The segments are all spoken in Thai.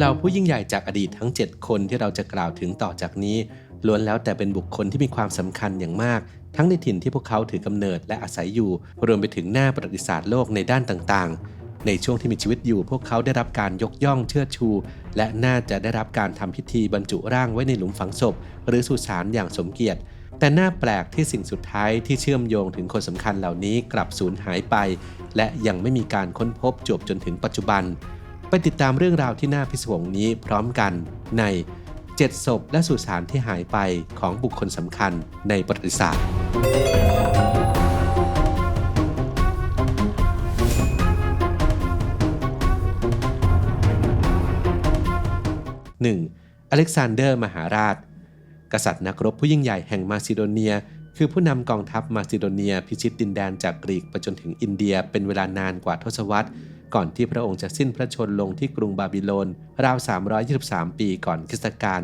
เหล่าผู้ยิ่งใหญ่จากอดีตทั้ง 7 คนที่เราจะกล่าวถึงต่อจากนี้ล้วนแล้วแต่เป็นบุคคลที่มีความสำคัญอย่างมาก ทั้งในถิ่นที่พวกเขาถือกำเนิดและอาศัยอยู่ รวมไปถึงหน้าประวัติศาสตร์โลกในด้านต่างๆ ในช่วงที่มีชีวิตอยู่ พวกเขาได้รับการยกย่องเชิดชู และน่าจะได้รับการทำพิธีบรรจุร่างไว้ในหลุมฝังศพ หรือสุสานอย่างสมเกียรติแต่น่าแปลกที่สิ่งสุดท้ายที่เชื่อมโยงถึงคนสำคัญเหล่านี้กลับสูญหายไป และยังไม่มีการค้นพบจบจนถึงปัจจุบัน ไปติดตามเรื่องราวที่น่าพิศวงนี้พร้อมกันใน 7 ศพและสุสานที่หายไปของบุคคลสำคัญในประวัติศาสตร์ 1. อเล็กซานเดอร์มหาราช กษัตริย์นักรบผู้ยิ่งใหญ่แห่งมาซิโดเนีย คือผู้นำกองทัพมาซิโดเนียพิชิตดินแดนจากกรีกไปจนถึงอินเดียเป็นเวลานานกว่าทศวรรษ ก่อนที่พระองค์จะสิ้นพระชนลงที่กรุงบาบิโลน ราว 323 ปีก่อนคริสตกาล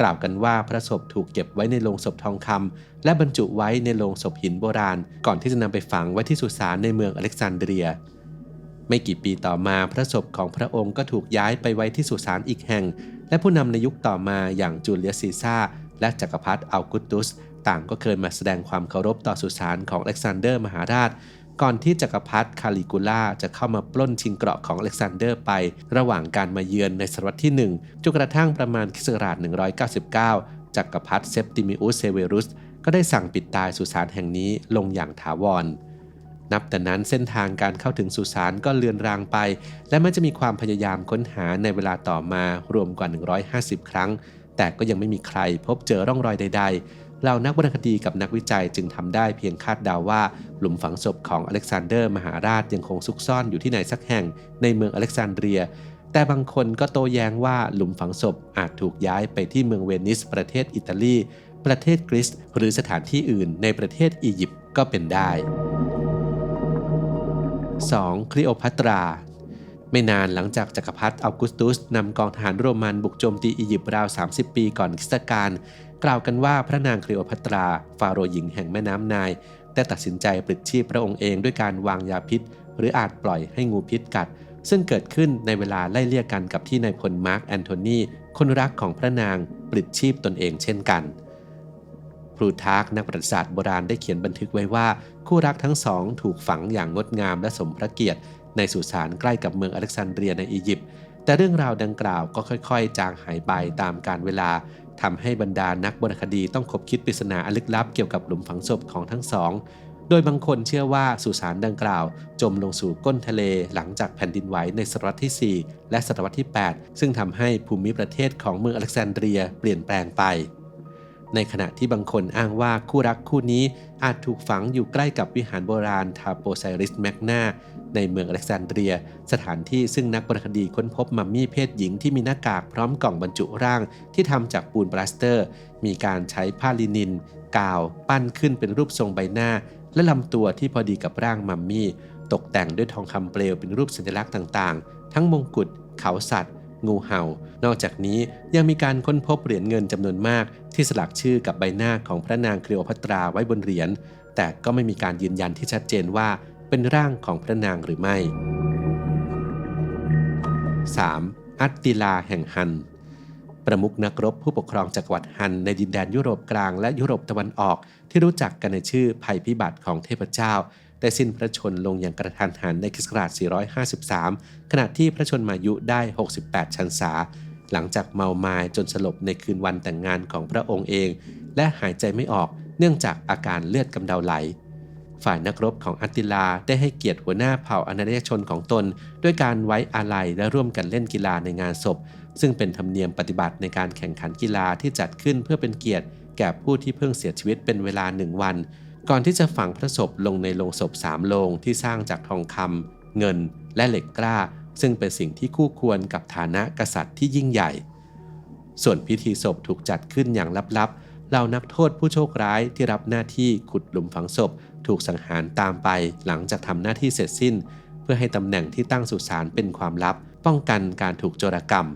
กล่าวกันว่าพระศพถูกเก็บไว้ในโลงศพทองคำและบรรจุไว้ในโลงศพหินโบราณ ก่อนที่จะนำไปฝังไว้ที่สุสานในเมืองอเล็กซานเดรีย ไม่กี่ปีต่อมาพระศพของพระองค์ก็ถูกย้ายไปไว้ที่สุสานอีกแห่ง และผู้นำในยุคต่อมาอย่างจูเลียสซีซ่าและจักรพรรดิอัลกุตุส ต่างก็เคยมาแสดงความเคารพต่อสุสานของอเล็กซานเดอร์มหาราช ก่อนที่จักรพรรดิคาลิกูล่าจะเข้ามาปล้นชิงเกราะของอเล็กซานเดอร์ไป ระหว่างการมาเยือนในศตวรรษที่1จนกระทั่งประมาณคศ199 จักรพรรดิเซปติมิอุสเซเวรุส ก็ได้สั่งปิดตายสุสานแห่งนี้ลงอย่างถาวร นับแต่นั้นเส้นทางการเข้าถึงสุสานก็เลือนรางไป และมันจะมีความพยายามค้นหาในเวลาต่อมารวมกว่า 150 ครั้ง แต่ก็ยังไม่มีใครพบเจอร่องรอยใด ๆ เหล่านักวรรณคดีกับนักวิจัยจึงทำได้เพียงคาดเดาว่า หลุมฝังศพของอเล็กซานเดอร์มหาราชยังคงซุกซ่อนอยู่ที่ไหนสักแห่งในเมืองอเล็กซานเดรีย แต่บางคนก็โต้แย้งว่าหลุมฝังศพอาจถูกย้ายไปที่เมืองเวนิสประเทศอิตาลี ประเทศกรีซหรือสถานที่อื่นในประเทศอียิปต์ก็เป็นได้ 2. คลีโอพัตรา ไม่นานหลังจากจักรพรรดิอัลกุสตุสนำกองทหารโรมันบุกโจมตีอียิปต์ราว 30 ปีก่อนคริสตกาลกล่าวกันว่าพระนางคลีโอพัตรา ฟาโรห์หญิงแห่งแม่น้ำนายได้ตัดสินใจปลิดชีพพระองค์เองด้วยการวางยาพิษ หรืออาจปล่อยให้งูพิษกัด ซึ่งเกิดขึ้นในเวลาไล่เลี่ยกันกับที่นายพลมาร์กแอนโทนีคนรักของพระนางปลิดชีพตนเองเช่นกันพลูทาร์กนักประวัติศาสตร์โบราณได้เขียนบันทึกไว้ว่า คู่รักทั้งสองถูกฝังอย่างงดงามและสมพระเกียรติ ในสุสานใกล้กับเมืองอเล็กซานเดรียในอียิปต์แต่เรื่องราวดังกล่าวก็ค่อยๆ จางหายไปตามกาลเวลาทำให้บรรดานักวรรณคดีต้องคบคิดปริศนาอันลึกลับเกี่ยวกับหลุมฝังศพของทั้งสอง โดยบางคนเชื่อว่าสุสานดังกล่าว จมลงสู่ก้นทะเลหลังจากแผ่นดินไหวในศตวรรษที่ 4 และศตวรรษที่ 8 ซึ่งทำให้ภูมิประเทศของเมืองอเล็กซานเดรียเปลี่ยนแปลงไป ในขณะที่บางคนอ้างว่าคู่รักคู่นี้อาจถูกฝังอยู่ใกล้กับวิหารโบราณทาโปไซริสแมกนา ในเมืองอเล็กซานเดรีย สถานที่ซึ่งนักวรรณคดีค้นพบมัมมี่เพศหญิงที่มีหน้ากากพร้อมกล่องบรรจุร่างที่ทำจากปูนปลาสเตอร์ มีการใช้ผ้าลินิน กาว ปั้นขึ้นเป็นรูปทรงใบหน้า และลำตัวที่พอดีกับร่างมัมมี่ ตกแต่งด้วยทองคำเปลวเป็นรูปสัญลักษณ์ต่างๆ ทั้งมงกุฎเขาสัตว์งูเห่า นอกจากนี้ยังมีการค้นพบเหรียญเงินจำนวนมาก ที่สลักชื่อกับใบหน้าของพระนางคลีโอพัตราไว้บนเหรียญ แต่ก็ไม่มีการยืนยันที่ชัดเจนว่า เป็นร่างของพระนางหรือไม่ 3. อัตติลาแห่งฮัน ประมุขนักรบผู้ปกครองจักรวรรดิฮันในดินแดนยุโรปกลางและยุโรปตะวันออกที่รู้จักกันในชื่อภัยพิบัติของเทพเจ้า ได้สิ้นพระชนลงอย่างกระทันหันในคริสต์ศักราช453 ขณะที่พระชนมายุได้ 68 ชันษา หลังจากเมาไมา้จนสลบในคืนวันแต่งงานของพระองค์เอง และหายใจไม่ออกเนื่องจากอาการเลือดกำเดาไหล ฝ่ายนักรบของอัตติลาได้ให้เกียรติหัวหน้าเผ่าอาณาจักรชนของตน ด้วยการไว้อาลัยและร่วมกันเล่นกีฬาในงานศพ ซึ่งเป็นธรรมเนียมปฏิบัติในการแข่งขันกีฬาที่จัดขึ้นเพื่อเป็นเกียรติ แก่ผู้ที่เพิ่งเสียชีวิตเป็นเวลาหนึ่งวัน ก่อนที่จะฝังพระศพลงในโลงศพสามโลงที่สร้างจากทองคำเงิน และเหล็กกล้า ซึ่งเป็นสิ่งที่คู่ควรกับฐานะกษัตริย์ที่ยิ่งใหญ่ ส่วนพิธีศพถูกจัดขึ้นอย่างลับๆเหล่านักโทษผู้โชคร้ายที่รับหน้าที่ขุดหลุมฝังศพ ถูกสังหารตามไปหลังจากทำหน้าที่เสร็จสิ้น เพื่อให้ตำแหน่งที่ตั้งสุสานเป็นความลับ ป้องกันการถูกโจรกรรม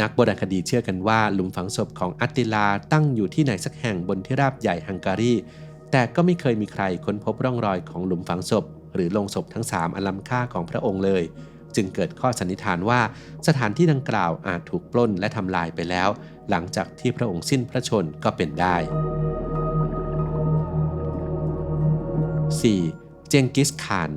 นักโบราณคดีเชื่อกันว่า หลุมฝังศพของอัตติลาตั้งอยู่ที่ไหนสักแห่งบนที่ราบใหญ่ฮังการี แต่ก็ไม่เคยมีใครค้นพบร่องรอยของหลุมฝังศพ หรือลงศพทั้งสามอันล้ำค่าของพระองค์เลยจึงเกิดข้อสันนิษฐานว่าสถานที่ดังกล่าวอาจถูกปล้นและทำลายไปแล้ว หลังจากที่พระองค์สิ้นพระชนก็เป็นได้ 4. เจงกิสคาน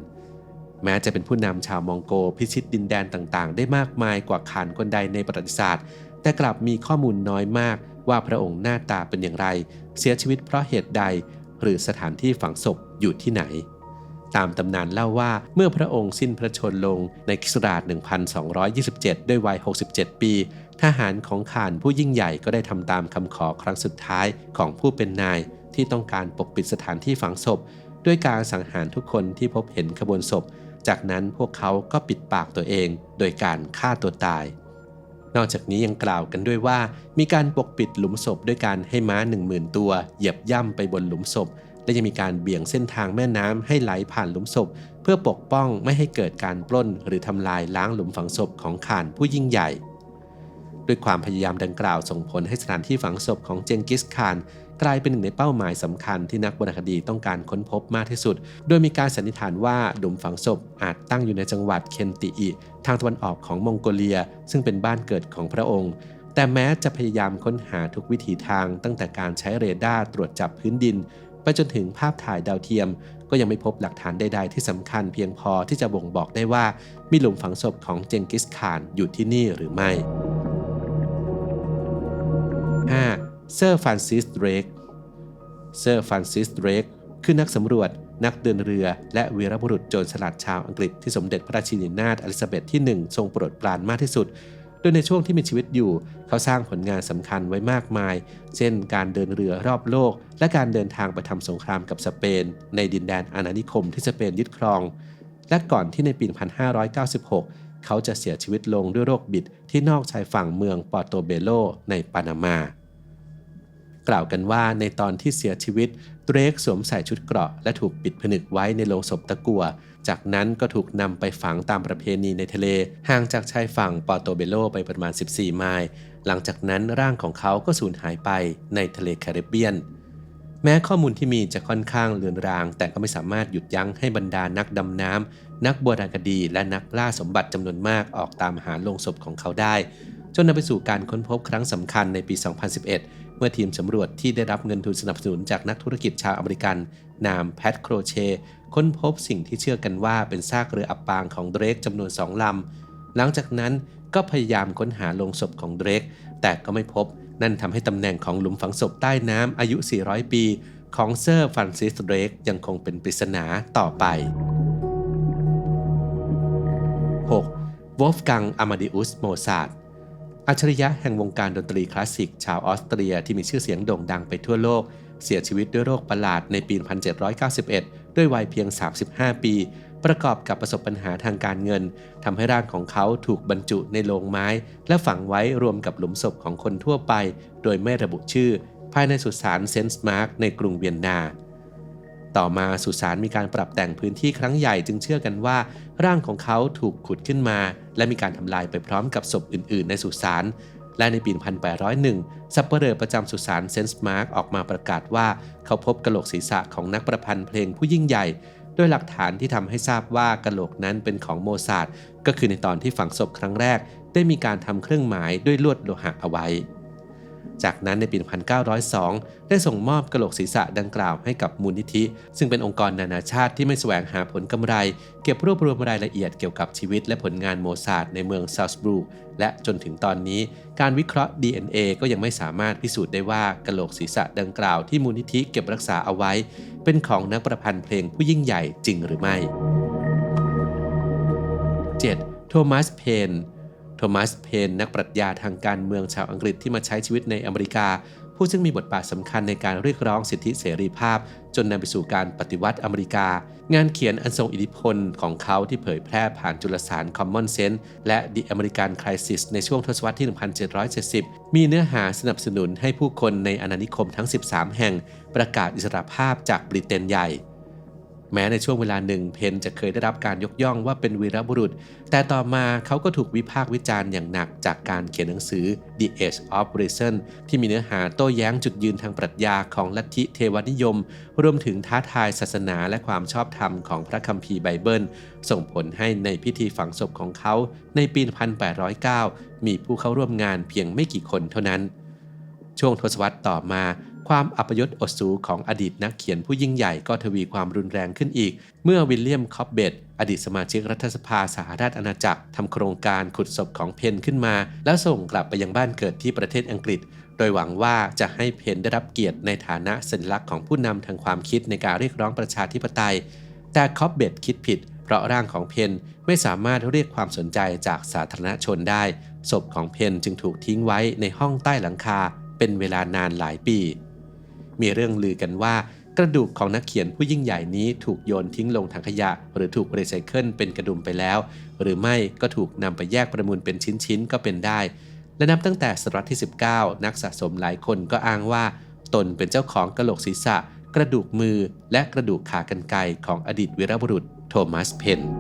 แม้จะเป็นผู้นำชาวมองโกพิชิตดินแดนต่างๆ ได้มากมายกว่าขานคนใดในประวัติศาสตร์ แต่กลับมีข้อมูลน้อยมากว่าพระองค์หน้าตาเป็นอย่างไร เสียชีวิตเพราะเหตุใด หรือสถานที่ฝังศพอยู่ที่ไหน ตามตำนานเล่าว่าเมื่อพระองค์สิ้นพระชนลงในคศ1227 ด้วยวัย 67 ปี ทหารของข่านผู้ยิ่งใหญ่ก็ได้ทำตามคำขอครั้งสุดท้ายของผู้เป็นนาย ที่ต้องการปกปิดสถานที่ฝังศพ ด้วยการสังหารทุกคนที่พบเห็นขบวนศพ จากนั้นพวกเขาก็ปิดปากตัวเอง โดยการฆ่าตัวตาย นอกจากนี้ยังกล่าวกันด้วยว่า มีการปกปิดหลุมศพด้วยการให้ม้า 1 0,000 ตัว เหยียบย่ำไปบนหลุมศพ และยังมีการเบี่ยงเส้นทางแม่น้ำให้ไหลผ่านหลุมศพ เพื่อปกป้องไม่ให้เกิดการปล้น หรือทำลายล้างหลุมฝังศพของข่านผู้ยิ่งใหญ่ด้วยความพยายามดังกล่าวส่งผลให้สถานที่ฝังศพของเจงกิสคาน กลายเป็นหนึ่งในเป้าหมายสำคัญที่นักวรรณคดีต้องการค้นพบมากที่สุด โดยมีการสันนิษฐานว่าหลุมฝังศพอาจตั้งอยู่ในจังหวัดเคนติอิ ทางตะวันออกของมองโกเลีย ซึ่งเป็นบ้านเกิดของพระองค์ แต่แม้จะพยายามค้นหาทุกวิถีทางตั้งแต่การใช้เรดาร์ตรวจจับพื้นดิน ไปจนถึงภาพถ่ายดาวเทียม ก็ยังไม่พบหลักฐานใด ๆ ที่สำคัญเพียงพอที่จะบ่งบอกได้ว่ามีหลุมฝังศพของเจงกิสข่านอยู่ที่นี่หรือไม่ เซอร์ฟรานซิสเดรกเซอร์ฟรานซิสเดรกคือนักสำรวจ นักเดินเรือ และวีรบุรุษโจรสลัดชาวอังกฤษที่สมเด็จพระราชินีนาถอลิซาเบธที่ 1 ทรงโปรดปรานมากที่สุด โดยในช่วงที่มีชีวิตอยู่ เขาสร้างผลงานสำคัญไว้มากมาย เช่น การเดินเรือรอบโลก และการเดินทางไปทำสงครามกับสเปน ในดินแดนอาณานิคมที่สเปนยึดครอง และก่อนที่ในปี 1596 เขาจะเสียชีวิตลงด้วยโรคบิดที่นอกชายฝั่งเมืองปอร์โตเบโลในปานามา กล่าวกันว่าในตอนที่เสียชีวิตเดรกสวมใส่ชุดเกราะและถูกปิดผนึกไว้ในโลงศพตะกัว จากนั้นก็ถูกนำไปฝังตามประเพณีในทะเล ห่างจากชายฝั่งปอโตเบโลไปประมาณ 14 ไมล์หลังจากนั้นร่างของเขาก็สูญหายไปในทะเลแคริบเบียน แม้ข้อมูลที่มีจะค่อนข้างเลือนราง แต่ก็ไม่สามารถหยุดยั้งให้บรรดานักดำน้ำนักโบราณคดีและนักล่าสมบัติจำนวนมากออกตามหาโลงศพของเขาได้ จนนำไปสู่การค้นพบครั้งสำคัญในปี 2011 เมื่อทีมสำรวจที่ได้รับเงินทุนสนับสนุนจากนักธุรกิจชาวอเมริกัน นามแพทโครเช ค้นพบสิ่งที่เชื่อกันว่าเป็นซากเรืออับปางของเดรกจำนวนสองลำ หลังจากนั้นก็พยายามค้นหาโลงศพของเดรก แต่ก็ไม่พบ นั่นทำให้ตำแหน่งของหลุมฝังศพใต้น้ำอายุ 400 ปี ของเซอร์ฟรานซิสเดรกยังคงเป็นปริศนาต่อไป 6. วอฟกังอามาดิอุส โมซาร์ อัจฉริยะแห่งวงการดนตรีคลาสสิก ชาวออสเตรียที่มีชื่อเสียงโด่งดังไปทั่วโลก เสียชีวิตด้วยโรคประหลาดในปี 1791 ด้วยวัยเพียง 35 ปี ประกอบกับประสบปัญหาทางการเงิน ทำให้ร่างของเขาถูกบรรจุในโลงไม้ และฝังไว้รวมกับหลุมศพของคนทั่วไป โดยไม่ระบุชื่อ ภายในสุสานเซนต์มาร์กในกรุงเวียนนา ต่อมาสุสานมีการปรับแต่งพื้นที่ครั้งใหญ่จึงเชื่อกันว่า ร่างของเขาถูกขุดขึ้นมา และมีการทำลายไปพร้อมกับศพอื่น ๆ ในสุสานและในปี 1801 สัปเหร่อประจำสุสานเซนต์มาร์กออกมาประกาศว่าเขาพบกระโหลกศีรษะของนักประพันธ์เพลงผู้ยิ่งใหญ่โดยหลักฐานที่ทำให้ทราบว่ากระโหลกนั้นเป็นของโมซาร์ก็คือในตอนที่ฝังศพครั้งแรก ได้มีการทำเครื่องหมายด้วยลวดโลหะเอาไว้ จากนั้นในปี 1902 ได้ส่งมอบกระโหลกศีรษะดังกล่าวให้กับมูลนิธิ ซึ่งเป็นองค์กรนานาชาติที่ไม่แสวงหาผลกำไร เก็บรวบรวมรายละเอียดเกี่ยวกับชีวิตและผลงานโมซาร์ทในเมืองซาลสบรูและจนถึงตอนนี้ การวิเคราะห์ DNA ก็ยังไม่สามารถพิสูจน์ได้ว่ากระโหลกศีรษะดังกล่าวที่มูลนิธิเก็บรักษาเอาไว้ เป็นของนักประพันธ์เพลงผู้ยิ่งใหญ่จริงหรือไม่ 7. โทมัสเพน โทมัสเพนนักปรัชญาทางการเมืองชาวอังกฤษที่มาใช้ชีวิตในอเมริกา ผู้ซึ่งมีบทบาทสำคัญในการเรียกร้องสิทธิเสรีภาพ จนนำไปสู่การปฏิวัติอเมริกา งานเขียนอันทรงอิทธิพลของเขาที่เผยแพร่ผ่านจุลสาร Common Sense และ The American Crisis ในช่วงทศวรรษที่ 1770 มีเนื้อหาสนับสนุนให้ผู้คนในอาณานิคมทั้ง 13 แห่งประกาศอิสรภาพจากบริเตนใหญ่ แม้ในช่วงเวลาหนึ่งเพนจะเคยได้รับการยกย่องว่าเป็นวีรบุรุษ แต่ต่อมาเขาก็ถูกวิพากษ์วิจารณ์อย่างหนักจากการเขียนหนังสือ The Age of Reason ที่มีเนื้อหาโต้แย้งจุดยืนทางปรัชญาของลัทธิเทวนิยม รวมถึงท้าทายศาสนาและความชอบธรรมของพระคัมภีร์ไบเบิล ส่งผลให้ในพิธีฝังศพของเขาในปี 1809 มีผู้เข้าร่วมงานเพียงไม่กี่คนเท่านั้น ช่วงทศวรรษต่อมา ความอัปยศอดสูของอดีตนักเขียนผู้ยิ่งใหญ่ก็ทวีความรุนแรงขึ้นอีก เมื่อวิลเลียมคอบเบตอดีตสมาชิกรัฐสภาสหราชอาณาจักรทำโครงการขุดศพของเพนขึ้นมา แล้วส่งกลับไปยังบ้านเกิดที่ประเทศอังกฤษ โดยหวังว่าจะให้เพนได้รับเกียรติในฐานะสัญลักษณ์ของผู้นำทางความคิดในการเรียกร้องประชาธิปไตย แต่คอบเบตคิดผิด เพราะร่างของเพนไม่สามารถเรียกความสนใจจากสาธารณชนได้ ศพของเพนจึงถูกทิ้งไว้ในห้องใต้หลังคาเป็นเวลานานหลายปี มีเรื่องลือกันว่ากระดูกของนักเขียนผู้ยิ่งใหญ่นี้ถูกโยนทิ้งลงถังขยะ หรือถูกรีไซเคิลเป็นกระดุมไปแล้ว หรือไม่ก็ถูกนำไปแยกประมูลเป็นชิ้นๆก็เป็นได้ และนับตั้งแต่ศตวรรษที่ 19 นักสะสมหลายคนก็อ้างว่า ตนเป็นเจ้าของกระโหลกศีรษะ กระดูกมือ และกระดูกขากรรไกรของอดีตวีรบุรุษโทมัสเพน